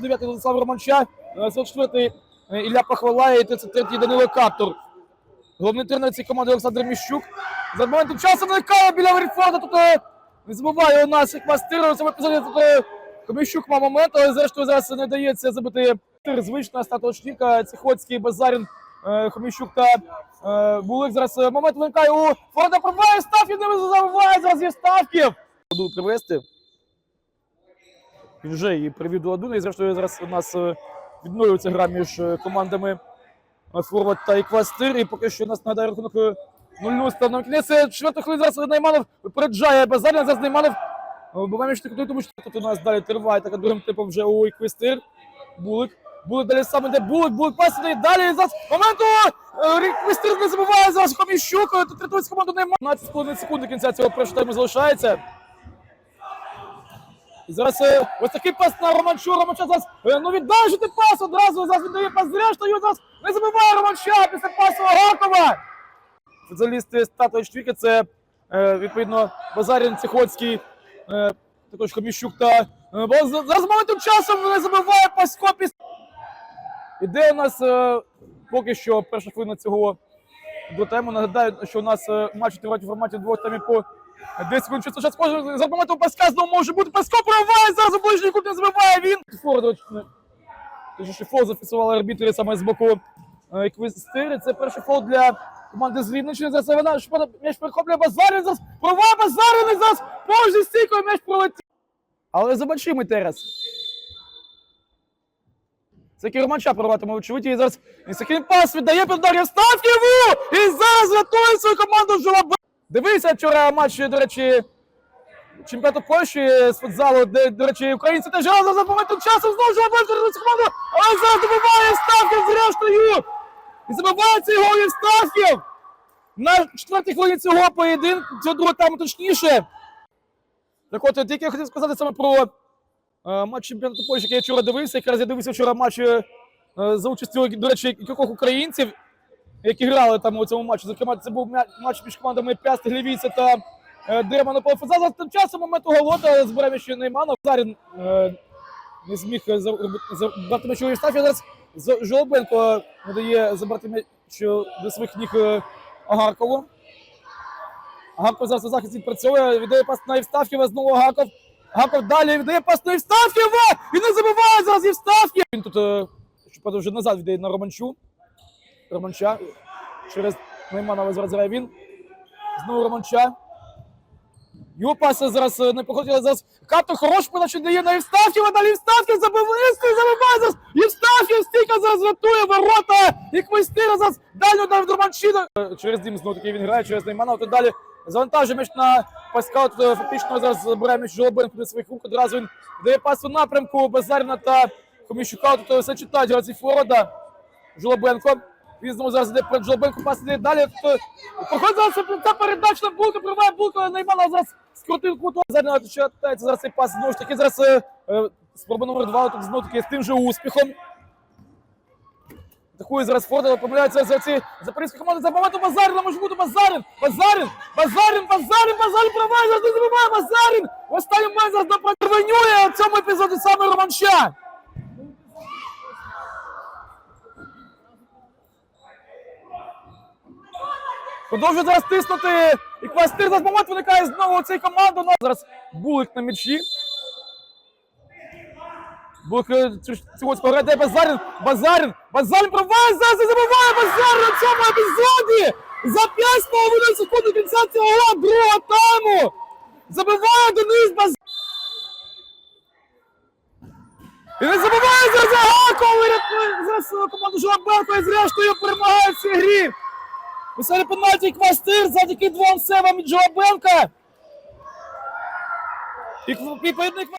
29-й Владислав Романча, 44-й Ілля Пахвала і 33-й Данило Каптур. Головний тренер цієї команди Олександр Міщук. За моментом часу виникає біля Верфорда. Тут е, не забуває у нас як мастир. У цьому епізоді тут е, Міщук мав момент, але зрештою зараз не дається забити Тир, звична статочника, Ціхоцький, Базарін, е, Хоміщук та е, Булик. Зараз е, момент виникає у Форда пробиває Ставків, не забуває зараз є Євстафків. Буду привести. Він вже її привів до ладуни. І зрештою зараз у нас е, відновлюється гра між е, командами е, Форвард та Еквастир. І поки що у нас нагадає рахунок е, 0-0 став на кінець. Е, Четверту хвилину зараз Найманов випереджає Базаріна. Зараз Найманов е, буває між тикотою, тому що тут у нас далі триває така другим типом вже у Еквастир. Булик. Булик далі саме де Булик, Булик пасний. Далі зараз моменту е, Еквастир не забуває зараз Хоміщук. е, Тут рятується команду Найманов. 15,5 секунд до кінця цього першого тайму залишається. І зараз е, ось такий пас на Романчу. Романча зараз е, ну віддай ти пас одразу. Зараз віддає пас зрештою. Зараз не забиває Романча після пасу Агакова. Футболісти статуї Чвіки це е, відповідно Базарін Ціхоцький, е, також Хоміщук та е, зараз моментом часом не забиває Пасько після. Іде у нас е, поки що перша хвилина цього до тему. Нагадаю, що у нас е, матч тривають у форматі двох таймів по 10 секунд. Що зараз може за моментом Паска може бути. Пасько прориває, зараз у ближній кут не забиває він. Форд, Тож фол зафіксували арбітри саме з боку е, Це перший фол для команди з Рівненщини. Зараз вона м'яч перехоплює Базарин. Зараз прориває Базарин зараз поруч зі стійкою м'яч пролетів. Але за большими терес. Це Кіроманча прорватиме очевидь. І зараз Ісакін пас віддає під удар Євстаф'єву! І зараз рятує свою команду Жолоба. Дивився вчора матч, до речі, чемпіонату Польщі з футзалу, де, до речі, українці теж грали за моментом часу знову рятує цю команду, але зараз добиває Євстаф'єв зрештою! І забиває цей гол Євстаф'єв! На четвертій хвилині цього поєдинку, цього другого тайму точніше. Так от, тільки я хотів сказати саме про е, матч чемпіонату Польщі, який я вчора дивився. Якраз я дивився вчора матч е, за участю, до речі, кількох українців, які грали там у цьому матчі. Зокрема, це був матч між командами Пяст, Глівіця та е, Дермана Полфаза. Тим часом моменту голота збирає ще Нейманов. Зарін е, не зміг е, за- за- забрати м'яч у Євстафія. Зараз Жолобенко не дає забрати м'яч до своїх ніг Агаркову. Агарков зараз у захисті працює, віддає пас на Євстафєва, знову Агарков. Агарков далі віддає пас на Євстафєва! І не забиває зараз Євстафєв! Він тут, щоправда, вже назад віддає на Романчу. Романча. Через Нейманова зараз він. Знову Романча. Його пас зараз е, не походить, але зараз Каптор хорош подачу дає на Євстафєва, далі Євстафєв забиває, забиває зараз! Євстафєв стійка зараз рятує ворота! І Квестира зараз далі удар в Романчина. Е, Через дім знову таки він грає, через Нейманова, тут далі завантажує м'яч на Паскал, тут е, фактично зараз забирає м'яч Жолобенко до своїх рук, одразу він дає пас у напрямку Базаріна та Хоміщука, тут все читають гравці Форода. Жолобенко. Він зараз іде перед Жолобенко, пас іде далі. Проходить зараз ця передача на Булка, прориває Булка, Нейманов зараз скрутив куту. Зараз читається зараз цей пас. Знову ж таки, зараз е, е, спроба номер два, тут знову таки з тим же успіхом. Атакує зараз Форда, помиляється за ці запорізькі команди. Може бути Базарин! Базарин! Базарин! Базарин! Базарин проває! Зараз не забиває Базарин! Останній момент зараз напротивенює в цьому епізоді саме Романча! Продовжує зараз тиснути. І Квастир зараз момент виникає знову у цій команди. Ну, Зараз Булик на м'ячі. Булик е, цього спограє Базарин. Базарин. Базарин проває зараз забиває Базарин на цьому епізоді. За 5,5 секунд до кінця цього другого тайму. Забиває Денис Базарин. І не забуває і рятує зараз свою команду Жолобенко і зрештою перемагає в цій грі. Писали пенальті Квастир завдяки двом севам. І, і поєдник